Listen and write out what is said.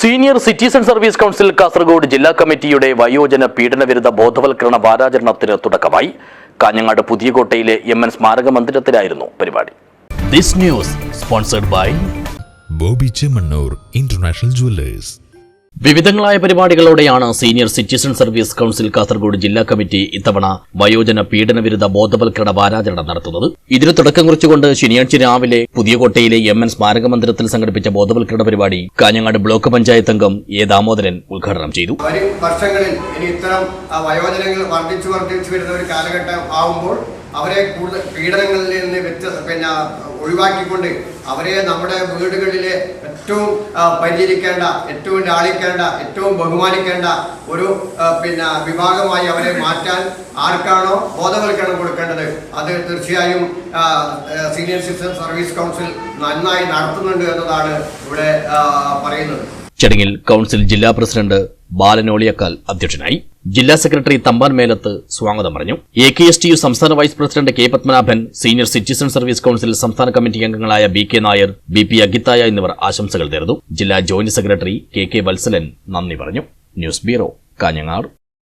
Senior citizen service council Kasaragod ജില്ലാ കമ്മിറ്റിയുടെ വയോജന പീഡനവിരുദ്ധ ബോധവൽക്കരണ വാരാചരണത്തിന് തുടക്കമായി. കാഞ്ഞങ്ങാട് പുതിയകോട്ടയിലെ എം എൻ സ്മാരക മന്ദിരത്തിലായിരുന്നു പരിപാടി. This news sponsored by Boby Chemmanur international jewellers. വിവിധങ്ങളായ പരിപാടികളോടെയാണ് senior citizen service council Kasaragod ജില്ലാ കമ്മിറ്റി ഇത്തവണ വയോജന പീഡനവിരുദ്ധ ബോധവൽക്കരണ വാരാചരണം നടത്തുന്നത്. ഇതിന് തുടക്കം കുറിച്ചുകൊണ്ട് ശനിയാഴ്ച രാവിലെ പുതിയകോട്ടയിലെ എം എൻ സ്മാരക മന്ദിരത്തിൽ സംഘടിപ്പിച്ച ബോധവൽക്കരണ പരിപാടി കാഞ്ഞങ്ങാട് ബ്ലോക്ക് പഞ്ചായത്ത് അംഗം എ ദാമോദരൻ ഉദ്ഘാടനം ചെയ്തു. വരും വർഷങ്ങളിൽ ഇനി ഇത്തരം വയോജനങ്ങൾ വർദ്ധിച്ചു വർദ്ധിച്ചു വരുന്ന ഒരു കാലഘട്ടം ആവുമ്പോൾ അവരെ കൂടുതൽ പീഡനങ്ങളിൽ നിന്ന് വ്യത്യസ്ത പിന്നെ ഒഴിവാക്കിക്കൊണ്ട് അവരെ നമ്മുടെ വീടുകളിലെ ഏറ്റവും പരിചരിക്കേണ്ട ഏറ്റവും ലാളിക്കേണ്ട ഏറ്റവും ബഹുമാനിക്കേണ്ട ഒരു പിന്നെ വിഭാഗമായി അവരെ മാറ്റാൻ ആർക്കാണോ ബോധവൽക്കരണം കൊടുക്കേണ്ടത് അത് തീർച്ചയായും സീനിയർ സിറ്റിസൺ സർവീസ് കൗൺസിൽ നന്നായി നടത്തുന്നുണ്ട് എന്നതാണ് ഇവിടെ പറയുന്നത്. ചടങ്ങിൽ കൗൺസിൽ ജില്ലാ പ്രസിഡന്റ് ബാലനോളിയക്കാൽ അധ്യക്ഷനായി ജില്ലാ സെക്രട്ടറി തമ്പാൻ മേലത്ത് സ്വാഗതം പറഞ്ഞു. A K S T U സംസ്ഥാന vice president K Padmanabhan senior citizen service council സംസ്ഥാന കമ്മിറ്റി അംഗങ്ങളായ B K Nair B P Agithaya എന്നിവർ ആശംസകൾ നേർന്നു. ജില്ലാ joint secretary K K Valsalan നന്ദി പറഞ്ഞു. News bureau Kanhangad.